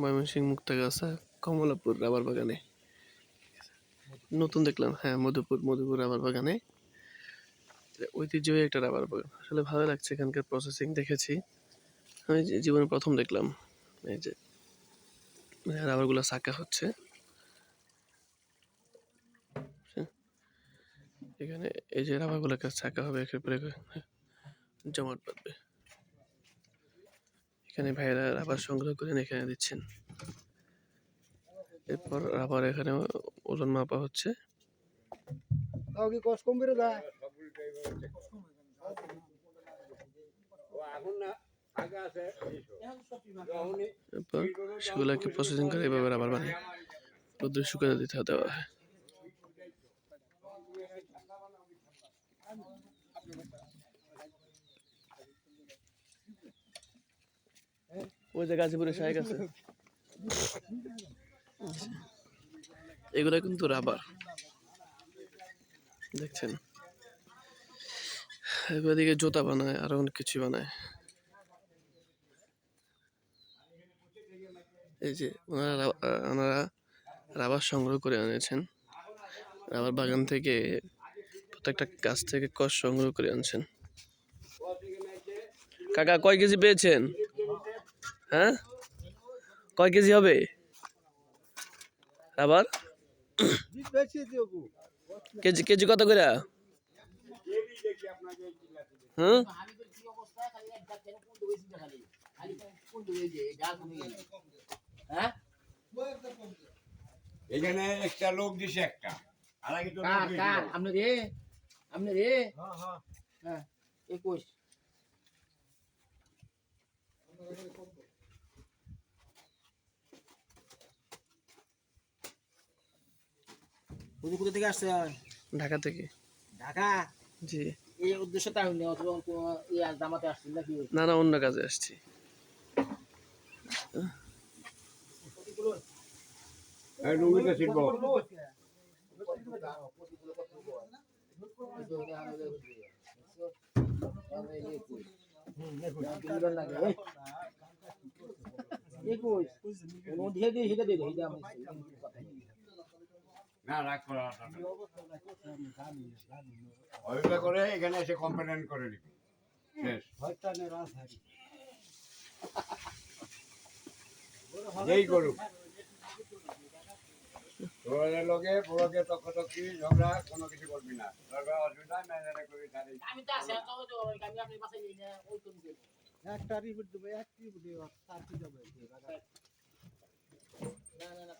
Mymensingh Muktagacha, Kamalapur rubber বাগানে। নতুন দেখলাম হ্যাঁ মধুপুর মধুপুর রাবার বাগানে। ঐতিহ্যবাহী একটা রাবার বাগান। আসলে ভালো লাগছে এখানকার প্রসেসিং দেখেছি। আমি জীবনে প্রথম দেখলাম, এই যে, রাবারগুলো সাকা হচ্ছে। হ্যাঁ। এখানে এই যে রাবারগুলোকে ছাকা হবে, একের পরে জমাট বাঁধবে। এখানে ভাইয়েরা রাবার সংগ্রহ করে এনে এখানে দিচ্ছেন। এরপর রাবার এখানে ওজন মাপা হচ্ছে। এরপর সেগুলোকে প্রসেসিং করে এভাবে রাবার বানিয়ে রোদ্রে শুকাতে দিতে দেওয়া হয়। ওই যে গাজীপুরে শাহেক আছে। এগুলো কিন্তু রাবার। দেখছেন? এগুলো দিকে জুতা বানায় আরও অনেক কিছু বানায়। এই যে ওনারা ওনারা রাবার সংগ্রহ করে এনেছেন রাবার বাগান থেকে প্রত্যেকটা গাছ থেকে কষ সংগ্রহ করে আনছেন। কাকা কয় কেজি পেয়েছেন? হ্যাঁ? কয় কেজি হবে? বেশি কেজি কেজি কত করে? হুম এখানে একটা লোক দিছে একটা। আর আগে তো লোক কার দিছিল। কার? আপনি রে আপনি রে হ্যাঁ হ্যাঁ। হ্যাঁ একুশ। কোথা থেকে আসছে ঢাকা থেকে ঢাকা জি এই উদ্দেশ্য তাই হয়নি অথবা ইয়া জামাতে আসছিল নাকি না না অন্য কাজে আসছি দিয়ে দিয়ে দিয়ে আমি না রাগ এসে কমপ্লেন করে নিবি। শেষ। ঝগড়া কোনো কিছু করবি না। ঝগড়া অসুবিধা ম্যানেজারে করবি তাহলে একটা রিপোর্ট দেব একটা রিপোর্ট দেব কি যাবে? না না না